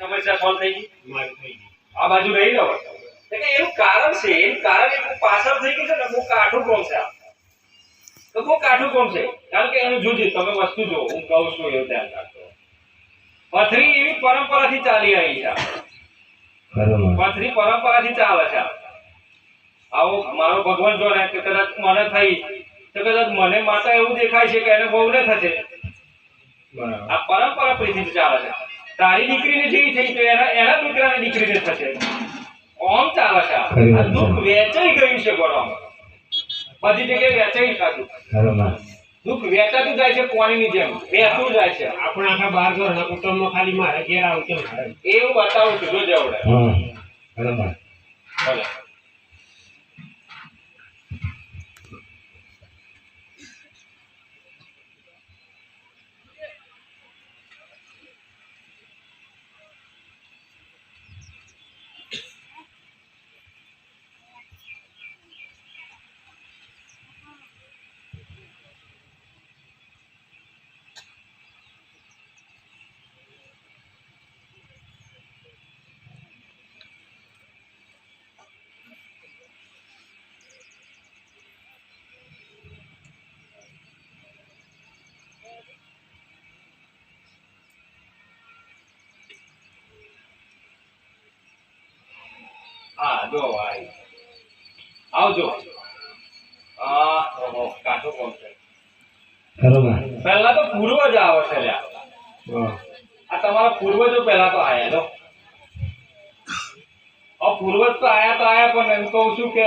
સમસ્યા સોલ્વ થઈ ગઈ? મારી થઈ ગઈ. આ બાજુ રહી લો એટલે એનું કારણ છે એનું કારણ એક પાછળ થઈ ગયું છે ને બહુ કાઠું કોમ છે તો બહુ કાઠું કોમ છે? કારણ કે એનું જોજો તમે વસ્તુ જો હું કહું છું એવું ધ્યાન રાખજો. પથરી એવી પરંપરાથી ચાલી આવી છે પથરી પરંપરાથી ચાલે છે આવો મારો ભગવાન જો ને કે કદાચ મને થઈ તો કદાચ મને માતા એવું દેખાય છે કે એને બહુ ને થશે આ પરંપરા પ્રીતિ ચાલે છે. તારી દીકરીને જેવી થઈ તો એના એના દીકરાની દીકરીને થશે. ઓમ ચાલે છે આ. દુઃખ વેચાઈ ગયું છે ગોળામાં. બધી જગ્યાએ વેચાઈ ખાધું. દુઃખ વેચાતું જાય છે કોણીની જેમ વહેતું જાય છે. આપણે આખા બાર ઘરના કુટુંબમાં ખાલી મારે ઘેર આવું કેમ એવું બતાવું છું જો આવડે હા. બરોબર જો ભાઈ. આવજો આ ઓહો કાઠું કોણ છે? બરોબર પહેલા તો પૂર્વજ આવે છે લ્યા. આ તમારા પૂર્વજો પહેલા તો આયા લો આ પૂર્વજ તો આયા તો આયા પણ એમ કહું છું કે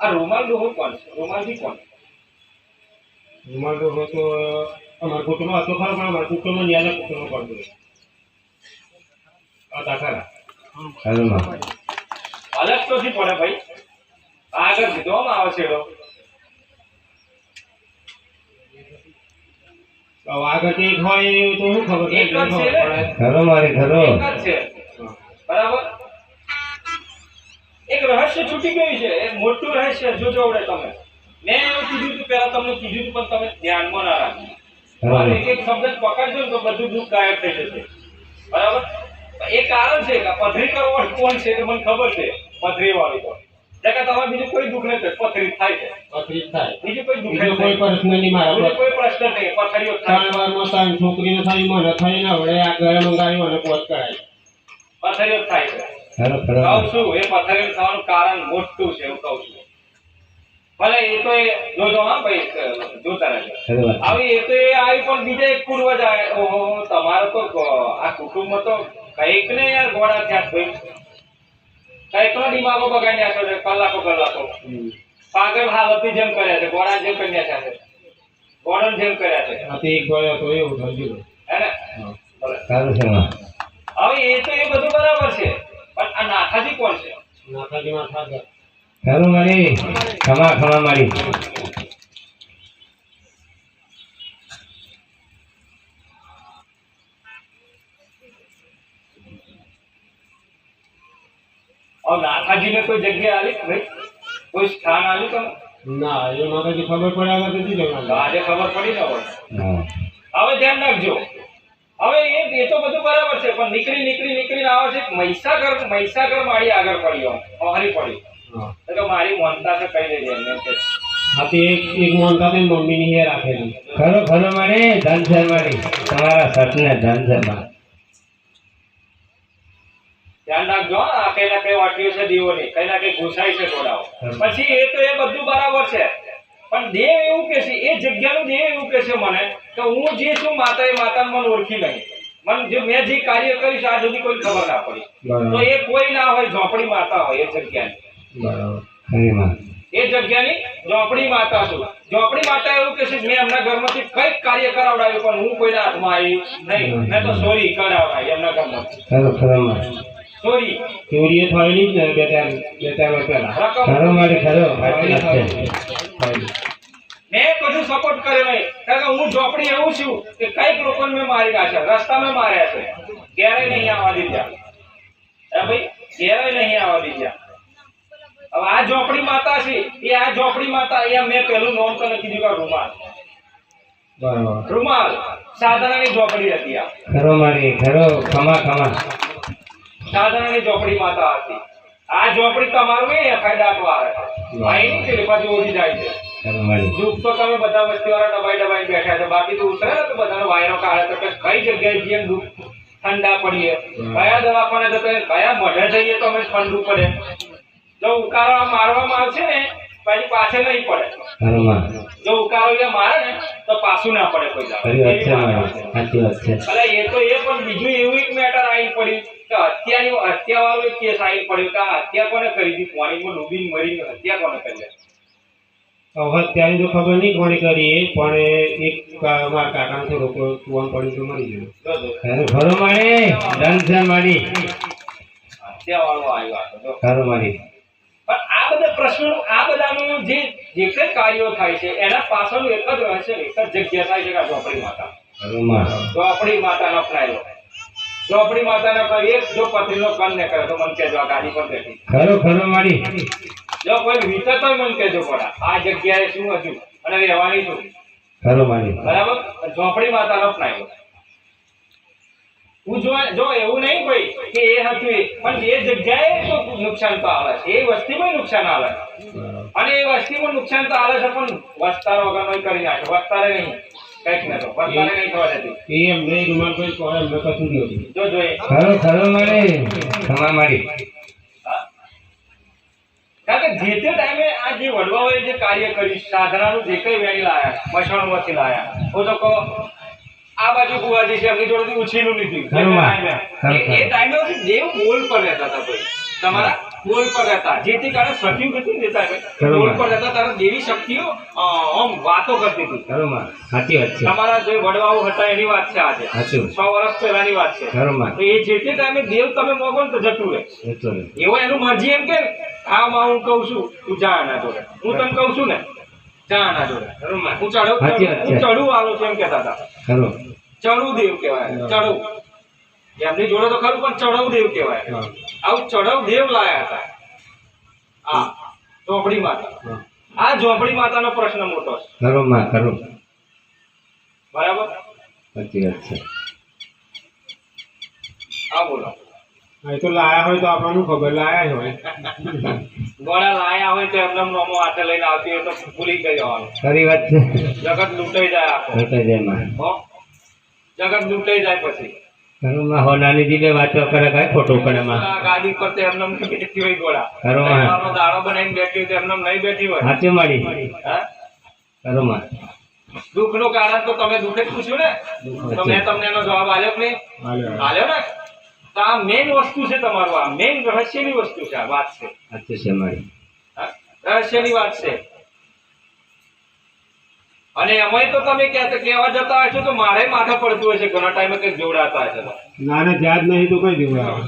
આ રૂમાલ ડોહો કોણ છે? રૂમાલથી કોણ? રૂમાલ ડોહો તો અમારા કુટુંબમાં હતો ખરો પણ અમારા કુટુંબમાં ન્યાયના કુટુંબમાં પડતો હતો. હતા ખરા બરોબર અલગ તો શી પડે ભાઈ આગળ કીધવામાં આવે છે એનો. તો આગળ એક હોય એ તો શું ખબર એક જ કેમ છે ખબર ને? પડે ખરો મારી ખરો એક જ છે હા. બરાબર એક રહસ્ય છૂટી ગયું છે એક મોટું રહસ્ય જોજો આવડે તમે મેં એવું કીધું હતું પહેલા તમને કીધું પણ તમે ધ્યાનમાં ના રાખ્યું એક એક શબ્દ પકડજો ને તો બધું દુઃખ ગાયબ થઈ જશે. બરાબર? એ કારણ છે કે પથરી કરવાવાળી કોણ છે તે મને ખબર છે પથરી વાળી કોણ. એટલે તમારે બીજું કોઈ દુઃખ નથી પથરી થાય છે. તકલીફ થાય. બીજું કોઈ દુઃખ બીજો કોઈ પ્રશ્ન નહીં મારા બીજો પર. કોઈ પ્રશ્ન નહીં પથરીઓ થાય. ત્રણ વારમાં ત્રણ છોકરીને થઈ મને થઈ ના હવે આ ઘરે મંગાવી મને પોત કરાય. પથરીઓ થાય છે. કહું છું એ પથારી થવાનું કારણ મોટું છે એવું કહું છું. ભલે એ તો એ જોજો હા ભાઈ જોતા રહેજો. આવી એ તો એ આવી પણ બીજા એક પૂર્વજ તમારો તો આ કુટુંબ તો કંઈક ને યાર ઘોડા થયા ભાઈ. કંઈક નો દિમાગો બગાડ્યા છે કલાકો કલાકો. પાગલ હાલતની જેમ કર્યા છે ગોળા જેમ કર્યા છે ગોળણ જેમ કર્યા છે. એક ગયો તો એવું સમજી લો હે ને? માં હવે એ તો એ બધું બરાબર છે પણ આ નાથાજી કોણ છે? નાકાજીમાં થાક ખરું મારી ખમા ખમા મારી હવે કોઈ જગ્યા આલી ભાઈ? કોઈ સ્થાન આલ્યું તમે? ના એ માતાજી ખબર પડે વગર નથી તો આજે ખબર પડી ન હોય. હવે ધ્યાન રાખજો. હવે એ એ તો બધું બરાબર છે પણ નીકળી નીકળી નીકળીને આવે છે મહીસાગર મહીસાગર માળી આગળ પડી આમ હરી પડી હા. તો મારી મનતા છે કઈ દેજે એમને એમ કે. આ એક એક મોનતા ને મમ્મીની હે રાખેલી. ખરો ખરો મારે ધન મારી તમારા સટને ધન છે માં ધ્યાન રાખજો આ કઈ ના કઈ વાટ્યું છે દીવોની કઈ ના કઈ ઘૂસાય છે ઘોડાઓ. પછી એ તો એ બધું બરાબર છે. પણ દેવ એવું કે છે એ જગ્યાનું દેવ એવું કે છે મને કે હું જે છું માતા એ માતાને મને ઓળખી નહીં. મને જે મેં જે કાર્ય કરીશ આ સુધી કોઈ ખબર ના પડી. તો એ કોઈ ના હોય ઝોપડી માતા હોય એ જગ્યાની. એ જગ્યાની ઝોપડી માતા છું. ઝોપડી માતા એવું કે મેં એમના ઘરમાંથી કંઈક કાર્ય કરાવડાવ્યું પણ હું કોઈના હાથમાં આવી નહીં. મેં તો ચોરી કરાવડાવી એમના ઘરમાંથી. ખરો ખરો માં ચોરી ચોરીએ થયેલી જ ને બે ત્રણ બે ત્રણ પહેલા. ખરો મારી ખરો સાચી વાત છે થયેલી. મેં કશું સપોર્ટ કર્યો નહીં. કારણ કે હું ઝોપડી એવું છું કે કંઈક લોકોને મેં મારી નાખ્યા રસ્તામાં માર્યા છે. ક્યારેય નહીં આવવા દીધા. ભાઈ? ક્યારેય નહીં આવવા દીધા. હવે આ ઝોપડી માતા છે. એ આ ઝોપડી માતા એ મેં પહેલું નોમ તને કીધું કે રૂમાલ. બરાબર. રૂમાલ સાધારણની ઝોપડી હતી આ. ઘરો મારી ઘરો ખમા ખમા. સાધારણની ઝોપડી માતા હતી. આ ઝોપડી તમારું એ ફાયદા વાળે અહીં કે પાછું ઉડી જાય છે. દુઃખ તો તમે બધા વસ્તીવાળા દબાઈ દબાઈ બેઠા છે. બાકી તો ઉતરે તો બધાનો વાયરો કાઢે તો કઈ જગ્યાએ જઈએ દુઃખ. ઠંડા પડીએ. કયા દવાખાને જતો કયા મઢે જઈએ તો અમે ઠંડુ પડે? જો ઉકાળા મારવામાં આવશે ને પછી પાછળ નહીં પડે. જો ઉકાળો એ મારે ને તો પાછું ના પડે કોઈ અરે એ તો એ પણ બીજું એવું એક મેટર આવી પડ્યું કે હત્યાની હત્યા વાળો એક કેસ આવી પડ્યો કે હત્યા કોને કરી હતી? પાણીમાં ડૂબીને મરીને હત્યા કોને કરી? હવે અત્યારે તો ખબર નહીં કોણે કરી એ પણ એક મારા કાકાને થોડોક કુવામ પડ્યું તો મરી ગયો. ખરો મારી. છે મારી. હત્યા વાળો આવ્યો તો જો. ખરો મારી. પણ આ બધા પ્રશ્નો આ બધાનું જે જે કંઈ કાર્યો થાય છે એના પાછળનું એક જ રહસ્ય એક જ જગ્યા થાય છે કે ઝોપડી માતા. ઝોપડી માતાનો અપનાયેલો ઝોપડી માતાના પર એક જો પત્રીનો કન ને કરે તો મન કહેજો આ ગાડી પર બેઠી. ખરો ખરો મારી. જો કોઈ વિતર તો મન કહેજો પડા આ જગ્યાએ શું હતું અને રહેવાની શું? ખરો મારી. બરાબર? ઝોપડી માતાનો અપનાયેલો હું જો જો એવું નહીં કોઈ કે એ હતું પણ એ જગ્યાએ તો નુકસાન તો આવે છે. એ વસ્તીમાં નુકસાન આવે અને એ વસ્તીમાં નુકસાન તો આવે છે પણ વસ્તાર વગરનો કરી નાખે. વસ્તારે નહીં. જો તે ટાઈમે આ જે વડવાઓએ જે કાર્ય કર્યું સાધનાનું જે કઈ વેણી લાયા મશાણમાંથી લાયા હું તો કહો આ બાજુ કુવાજી છે એમની જોડેથી ઉછીનું લીધું એ- ટાઈમે દેવ બોલ પર રહેતા હતા ભાઈ. તમારા બોલ પર રહેતા. જેથી કારણે સત્યું નથી ને બોલ પર રહેતા ત્યારે દેવી શક્તિઓ આમ વાતો કરતી હતી. ખરો સાચી વાત છે. તમારા જે વડવાઓ હતા એની વાત છે આજે. સાચું. સો વર્ષ પહેલાની વાત છે. ખરો તો એ જે તે ટાઈમે દેવ તમે મોગો ને તો જતું રહે. એવો એનું મરજી એમ કે હા માં હું કહું છું તું જા આના જોડે. હું તને કહું છું ને જા આના જોડે. હું ચડું. હું ચડું આવું છું એમ કહેતા હતા. ખરો. ચડું દેવ કહેવાય ચડુ. એમની જોડે તો ખરું પણ ચડવ દેવ કહેવાય. આવું ચડવ દેવ લાયા હતા. આ ઝોપડી માતા. આ ઝોપડી માતાનો પ્રશ્ન મોટો છે. ખરો માં ખરો. બરાબર? સાચી વાત છે. હા બોલો. એ તો લાયા હોય તો આપણને ખબર લાયા હોય. ગોળા લાયા હોય તો એમને મોમો હાથે લઈને આવતી હોય તો ભૂલી ગઈ જવાનું. ખરી વાત છે. જગત લૂંટાઈ જાય આખો. લૂંટાઈ જાય માં. હો? જગત લૂંટાઈ જાય પછી. ખરો માં હો વાતો કરે કઈ ખોટું પડે માં ગાડી પર તો એમને બેઠી હોય ગોળા. ખરો દાડો બનાવીને બેઠી હોય એમને નહીં બેઠી હોય? સાચું મારી. હા? ખરો માં કારણ તો તમે દુઃખે જ પૂછ્યું ને? તો મેં તમને એનો જવાબ આલ્યો કે નહીં? આલ્યો ને? તો આ મેઇન વસ્તુ છે તમારું આ મેઇન રહસ્યની વસ્તુ છે આ વાત છે. રહસ્ય છે મારી. રહસ્યની વાત છે. અને એમાંય તો તમે કહેવા જતા હશો તો મારે માથે પડતું હશે ઘણા ટાઈમે કઈ જોડાતા હશે. ના ના જાત નહીં તો કઈ જોડાવે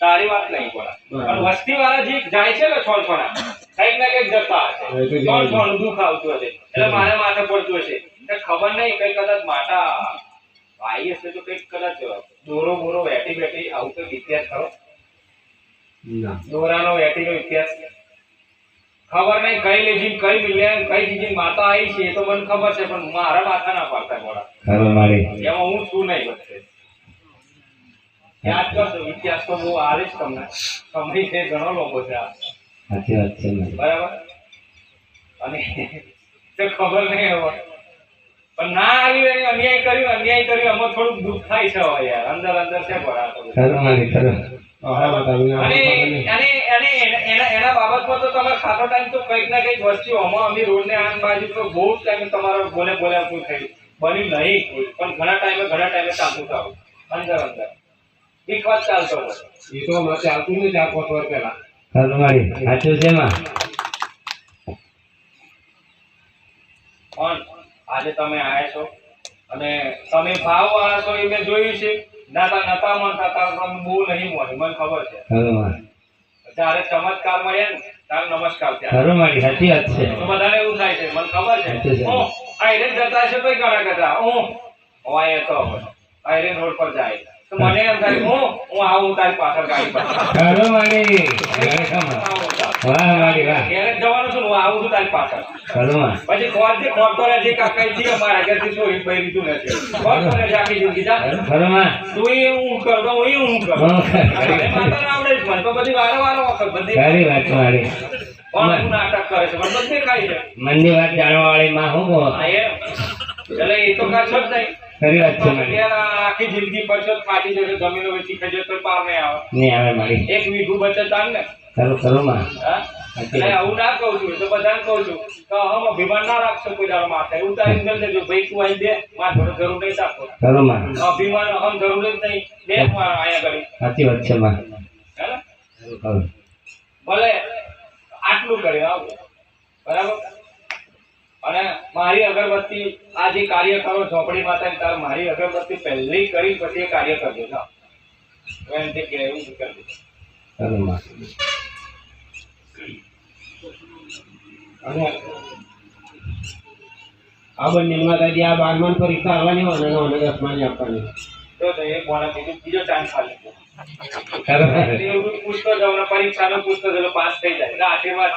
તારી વાત નહીં પણ. વસ્તી વાળા જે જાય છે ને કંઈક ને કંઈક જતા હશે એ છોડ છોડ દુઃખ આવતું હશે એટલે મારે માથે પડતું હશે ખબર નહીં કઈ કદાચ માટા ભાઈ હશે તો કંઈક કદાચ દોરો બોરો વેઠી બેઠી આવું કંઈક ઇતિહાસ ખરો? દોરાનો વેઠીનો ઇતિહાસ. ખબર નહીં કઈ લેજી કઈ મિલ્યા કઈ ચીજી માતા આવી છે એ તો મને ખબર છે પણ મારા માથા ના પાડતા ઘોડા ખરો મારી. એમાં હું છું નહીં વચ્ચે. યાદ કરજો ઇતિહાસ તો હું આવીશ તમને. સમય છે ઘણો લોકો છે આ. સાચી વાત છે બરાબર? અને તે ખબર નહીં હવે. પણ ના આવ્યું એને અન્યાય કર્યું અન્યાય કર્યું એમાં થોડુંક દુઃખ થાય છે હવે યાર. અંદર અંદર છે ભરા થોડું. ખરો મારી ખરો. ખાતો ટાઈમ તો કંઈક ના કંઈક વસ્તુ આમાં અમે રોડને આન બાજુ તો બહુ ટાઈમે તમારો બોલે બોલે શું થયું. બન્યું નહીં કોઈ પણ ઘણા ટાઈમે ઘણા ટાઈમે ચાલતું થયું અંદર અંદર. એક વાત ચાલતો હોય. એ તો હમણાં ચાલતું નહીં ચાર પાંચ વર્ષ પહેલા. ખરો મારી સાચું છે માં પણ આજે તમે આયા છો અને તમે ભાવ વાળા છો એ મેં જોયું છે. નાતા નતા મન થતા તમે બહુ નહીં મળે મને ખબર છે જ્યારે ચમત્કાર મળ્યા ને તાર નમસ્કાર ત્યાં મારી સાચી વાત છે તો બધાને એવું થાય છે મને ખબર છે ઓ આયરન જતા છે કોઈ ઘણા કરતા હું હોય તો આયરન રોડ પર જાય તો મને એમ થાય હું. હું આવું તારી પાછળ ગાડી પર મારી વાહ મારી વાહ. ઘેરે જવાનું છું હું આવું છું તારી પાછળ. માં પછી રહેજે કાકા જી અમારા ઘરથી નથી આખી જિંદગી જા. ખરું તું એ હું કરું હું એ હું કરું. હું કરું. અરે માતાને આવડે મને તો બધી વારો વારો વખત બધી ખરી વાત મારી. કોણ શું નાટક કરે છે મને બધે ખાઈ છે. મનની વાત જાણવા વાળી માં હું. એટલે એ તો કરશો જ નહીં. ખરી વાત છે મારી. આખી જિંદગી બચત ફાટી જશે જમીનો વેચી ખાઈ તો પાર નહીં આવે. નહીં આવે મારી. એક વીઘું બચત આમ ને. ખરું ખરું માં. આવું ના કહું છું તો બધાને કહું છું. કે હમ અભિમાન ના રાખશો કોઈ દાડો માથે. ઉતારી મેલ દેજો. ભાઈ તું આવી દે મારે થોડું જરૂર નહીં રાખો. ખરું માં. અભિમાન હમ જરૂર જ નહીં. બે મારા અહીંયા ઘડી સાચી વાત છે માં. ભલે આટલું કર્યું આવું. બરાબર? અને મારી અગરબત્તી આ જે કાર્ય કરો ઝોપડી માતા તારે મારી અગરબત્તી પહેલી કરી પછી એ કાર્ય કરજો ના એમ તે કે એવું માં અને આ બંને માતાજી આ પર પરીક્ષા આવવાની હોય અને અને દસમાની આપવાની તો એ બોલા બીજો બીજો ચાન્સ આપી પૂછતો જાવ પરીક્ષાનો પૂછતો જાવ પાસ થઈ જાય. આશીર્વાદ